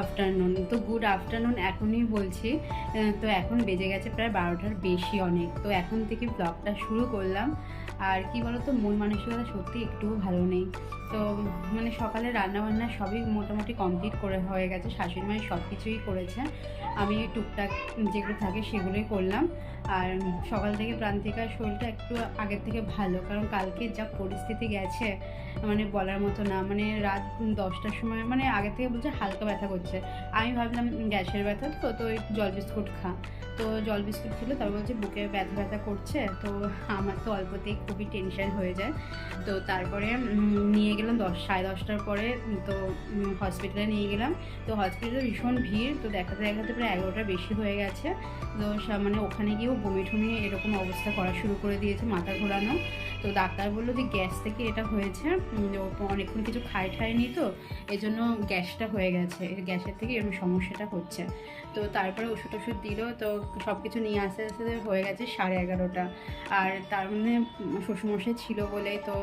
Afternoon তো good afternoon এখনই বলছি। তো এখন বেজে গেছে প্রায় বারোটার বেশি অনেক। তো এখন থেকে ব্লগটা শুরু করলাম। আর কি বলতো, মন মানসিকতা সত্যি একটুও ভালো নেই। তো মানে সকালে রান্নাবান্না সবই মোটামুটি কমপ্লিট করে হয়ে গেছে শাশুড়ি মায়ের সব কিছুই করেছে। আমি টুকটাক যেগুলো থাকে সেগুলোই করলাম। আর সকাল থেকে প্রান্তিকার শরীরটা একটু আগের থেকে ভালো, কারণ কালকে যা পরিস্থিতি গেছে মানে বলার মতো না মানে রাত দশটার সময় মানে আগে থেকে বলছে হালকা ব্যথা করছে। আমি ভাবলাম গ্যাসের ব্যথা তো তো একটু জল বিস্কুট খা। তো জল বিস্কুট ছিল, তারপর বলছে বুকে ব্যথা ব্যথা করছে, তো আমার তো অল্পতেই খুবই টেনশন হয়ে যায়। তো তারপরে নিয়ে গেলাম দশ সাড়ে দশটার পরে তো হসপিটালে নিয়ে গেলাম। তো হসপিটালে ভীষণ ভিড় তো দেখাতে দেখাতে প্রায় এগারোটার বেশি হয়ে গেছে। তো মানে ওখানে গিয়েও বমি ঠমি এরকম অবস্থা করা শুরু করে দিয়েছে মাথা ঘোরানো। তো ডাক্তার বলল যে গ্যাস থেকে এটা হয়েছে অনেকক্ষণ কিছু খাই খায়নি তো এই জন্য গ্যাসটা হয়ে গেছে। গ্যাসের থেকে এরকম সমস্যাটা হচ্ছে। তো তারপরে ওষুধ ওষুধ দিল তো সব কিছু নিয়ে আসতে আসতে হয়ে গেছে সাড়ে এগারোটা। আর তার উম, শ্বশুরমশাই ছিল বলে তো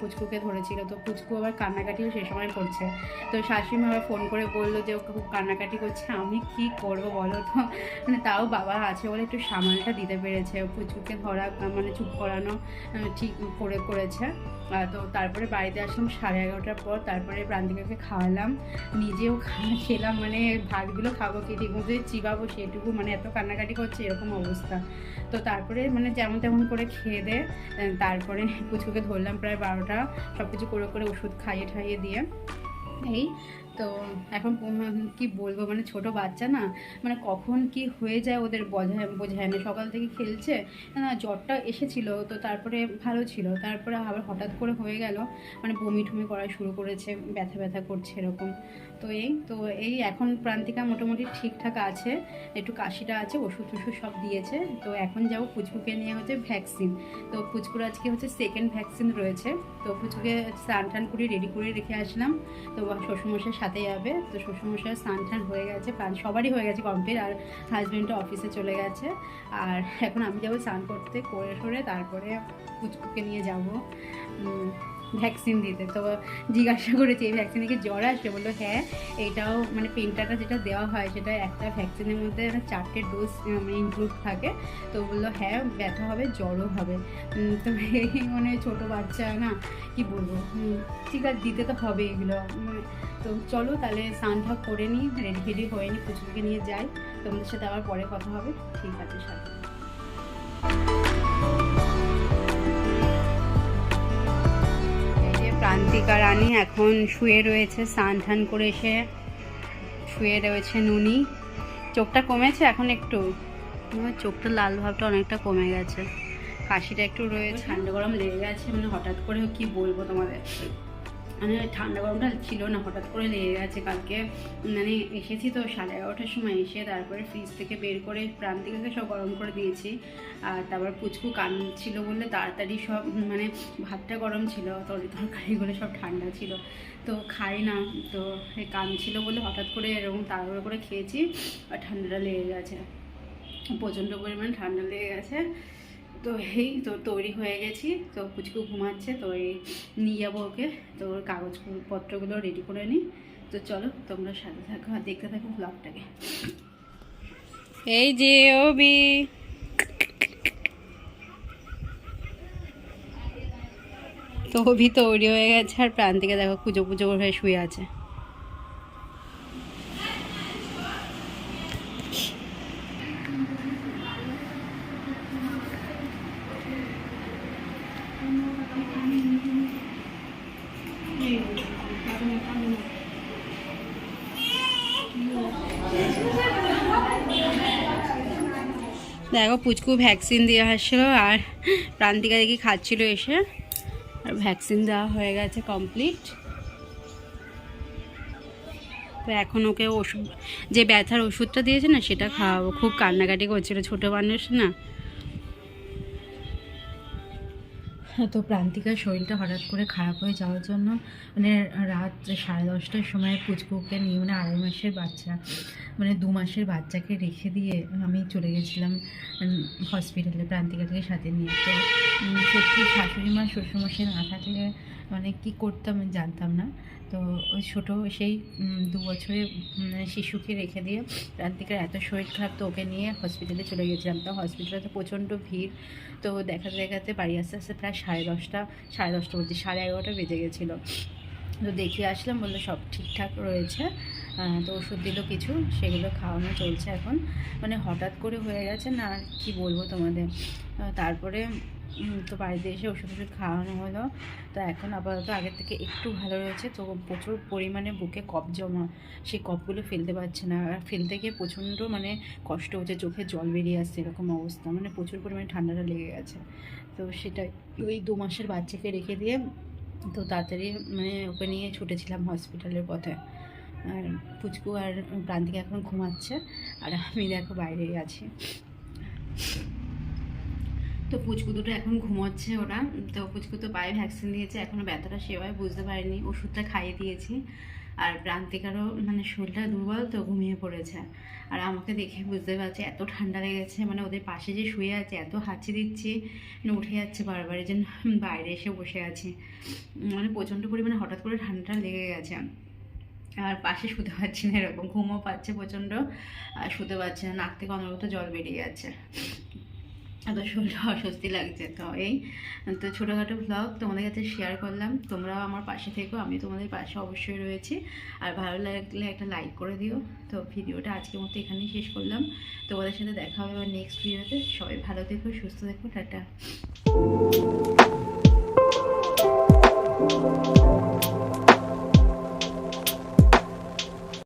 পুচকুকে ধরেছিল। তো পুচকু আবার কান্নাকাটিও সে সময় করছে। তো শাশুড়ি আবার ফোন করে বলল যে ও খুব কান্নাকাটি করছে আমি কি করব বলো তো? মানে তাও বাবা আছে বলে একটু সামালটা দিতে পেরেছে। পুচকুকে ধরা মানে চুপ করানো ঠিক করে করেছে। তো তারপরে বাড়িতে আসলাম সাড়ে এগারোটার পর তারপরে প্রান্তিকাকে খাওয়ালাম। নিজেও খেলাম মানে ভাতগুলো খাব কি ঠিক মতো চিবাবো সেটুকু মানে এত কান্নাকাটি করছে এরকম অবস্থা। তো তারপরে মানে যেমন তেমন করে খেয়ে দে আহ, তারপরে পুচকুকে ধরলাম প্রায় বারোটা সব কিছু করে করে ওষুধ খাইয়ে ঠাইয়ে দিয়ে। এই তো এখন কি বলব? মানে ছোট বাচ্চা না মানে কখন কি হয়ে যায় ওদের বোঝায় বোঝায় না। সকাল থেকে খেলছে, না জ্বরটা এসেছিল, তো তারপরে ভালো ছিল। তারপরে আবার হঠাৎ করে হয়ে গেল মানে বমি ঠমি করা শুরু করেছে, ব্যথা ব্যথা করছে এরকম। তো এই তো এই এখন প্রান্তিকা মোটামুটি ঠিকঠাক আছে, একটু কাশিটা আছে, ওষুধ টষুধ সব দিয়েছে। তো এখন যাব পুচকুকে নিয়ে হচ্ছে ভ্যাকসিন। তো পুচকুর আজকে হচ্ছে সেকেন্ড ভ্যাকসিন রয়েছে। তো পুচকুকে স্নান টান করে রেডি করে রেখে আসলাম। তো শ্বশুরমশাইয়ের সাথে যাবে। তো শ্বশুরমশাই স্নান টান হয়ে গেছে সবারই হয়ে গেছে কমপ্লিট আর হাজব্যান্ডটা অফিসে চলে গেছে। আর এখন আমি যাব স্নান করতে, করে সরে তারপরে কুচকুকে নিয়ে যাব। ভ্যাকসিন দিতে। তো জিজ্ঞাসা করেছি, এই ভ্যাকসিনে কি জ্বর আসবে বলল হ্যাঁ এইটাও মানে পেনটাটা যেটা দেওয়া হয়, সেটা একটা ভ্যাকসিনের মধ্যে চারটে ডোজ মানে ইনক্লুড থাকে। তো বলল হ্যাঁ ব্যথা হবে, জ্বরও হবে। তো এই মানে ছোটো বাচ্চা না, কি বলব? ঠিক আছে, দিতে তো হবে এগুলো। তো চলো তাহলে স্নানটা করে নিই রেডি ফেডি হয়ে নিই পুচকুকে নিয়ে যাই। তোমাদের সাথে আবার পরে কথা হবে। ঠিক আছে, সাথে। যে রানী এখন শুয়ে রয়েছে, স্নান ঠান করে এসে শুয়ে রয়েছে নুনি। চোখটা কমেছে এখন একটু। চোখটা লাল ভাবটা অনেকটা কমে গেছে। কাশিটা একটু রয়েছে। ঠান্ডা গরম লেগে গেছে মানে হঠাৎ করে কি বলব তোমাদের? মানে ঠান্ডা গরমটা ছিল না, হঠাৎ করে লেগে গেছে কালকে। মানে এসেছি তো সাড়ে এগারোটার সময় এসে তারপরে ফ্রিজ থেকে বের করে প্রান্তিকাকে সব গরম করে দিয়েছি। আর তারপর পুচকু কান ছিল বললে তাড়াতাড়ি সব মানে ভাতটা গরম ছিল, তরি তরকারিগুলো সব ঠান্ডা ছিল। তো খাই না, তো কান ছিল বলে হঠাৎ করে এরকম তাড়াহুড়ো করে খেয়েছি, আর ঠান্ডাটা লেগে গেছে। প্রচণ্ড পরিমাণে ঠান্ডা লেগে গেছে। তো এই তো তৈরি হয়ে গেছি। তো কুচকু ঘুমাচ্ছে, তো এই নিয়ে যাব ওকে। তো ওর কাগজপত্রগুলো রেডি করে নিই তো চলো, তোমরা সাথে থাকো আর দেখতে থাকো ব্লগটাকে এই যে ওবি তো অভি তৈরি হয়ে গেছে আর প্রান্তিকে দেখো পুজো পুজো হয়ে শুয়ে আছে। দেখো পুচকু ভ্যাকসিন দিয়ে আসলো আর প্রান্তিকা দেখি খাচ্ছিল এসে। আর ভ্যাকসিন দেওয়া হয়ে গেছে কমপ্লিট তো এখন ওকে ওষুধ যে ব্যথার ওষুধটা দিয়েছে না, সেটা খাওয়াবো। খুব কান্নাকাটি করছিল ছোটো মানুষ না। তো প্রান্তিকার শরীরটা হঠাৎ করে খারাপ হয়ে যাওয়ার জন্য মানে রাত সাড়ে দশটার সময় পুচকুকে নিয়ে মানে আড়াই মাসের বাচ্চা মানে দু মাসের বাচ্চাকে রেখে দিয়ে আমি চলে গেছিলাম হসপিটালে প্রান্তিকাকে সাথে নিয়ে। তো সত্যি শাশুড়ি মা, শ্বশুরমশাই না থাকলে মানে কী করতাম জানতাম না। তো ওই ছোটো সেই দু বছরের শিশুকে রেখে দিয়ে প্রান্তিকার এত শরীর খারাপ তো ওকে নিয়ে হসপিটালে চলে গেছিলাম। তো হসপিটালে তো প্রচণ্ড ভিড়। তো দেখাতে দেখাতে বাড়ি আসতে আসতে প্রায় সাড়ে দশটা সাড়ে দশটা বলছি সাড়ে এগারোটা বেজে গেছিল। তো দেখিয়ে আসলাম, বলল সব ঠিকঠাক রয়েছে। তো ওষুধ দিল কিছু, সেগুলো খাওয়ানো চলছে এখন। মানে হঠাৎ করে হয়ে গেছে না কি বলব তোমাদের। তারপরে তো বাড়িতে এসে ওষুধ ওষুধ খাওয়ানো হলো। তো এখন আপাতত আগের থেকে একটু ভালো রয়েছে। তো প্রচুর পরিমাণে বুকে কফ জমা। সেই কফগুলো ফেলতে পারছে না। আর ফেলতে গিয়ে প্রচণ্ড মানে কষ্ট হচ্ছে। চোখে জল বেরিয়ে আসছে এরকম অবস্থা। মানে প্রচুর পরিমাণে ঠান্ডাটা লেগে গেছে। তো সেটা ওই দু মাসের বাচ্চাকে রেখে দিয়ে তো তাড়াতাড়ি মানে ওকে নিয়ে ছুটেছিলাম হসপিটালের পথে। আর পুচকু আর প্রান্তিকা এখন ঘুমাচ্ছে। আর আমি দেখো বাইরেই আছি। তো পুচকু দুটো এখন ঘুমোচ্ছে ওরা, তো পুচকু তো পায়ে ভ্যাকসিন দিয়েছে এখনও ব্যথাটা সেভাবে বুঝতে পারিনি, ওষুধটা খাইয়ে দিয়েছি। আর প্রান্তিকারও মানে শরীরটা দুর্বল তো ঘুমিয়ে পড়েছে। আর আমাকে দেখে বুঝতে পারছি এত ঠান্ডা লেগেছে মানে ওদের পাশে যে শুয়ে আছে, এত হাঁচি দিচ্ছি মানে উঠে যাচ্ছে বারবার জন্য বাইরে এসে বসে আছি। মানে প্রচণ্ড পরিমাণে হঠাৎ করে ঠান্ডাটা লেগে গেছে। আর পাশে শুতে পারছি না এরকম, ঘুমও পাচ্ছে প্রচণ্ড, আর শুতে পারছি না, নাক থেকে অনবরত জল বেরিয়ে যাচ্ছে। এত শরীরটা অস্বস্তি লাগছে তো এই, তো ছোটোখাটো ব্লগ তোমাদের কাছে শেয়ার করলাম। তোমরাও আমার পাশে থেকো আমি তোমাদের পাশে অবশ্যই রয়েছি। আর ভালো লাগলে একটা লাইক করে দিও। তো ভিডিওটা আজকের মতো এখানেই শেষ করলাম। তোমাদের সাথে দেখা হবে আবার নেক্সট ভিডিওতে সবাই ভালো থেকো, সুস্থ থেকো, টাটা।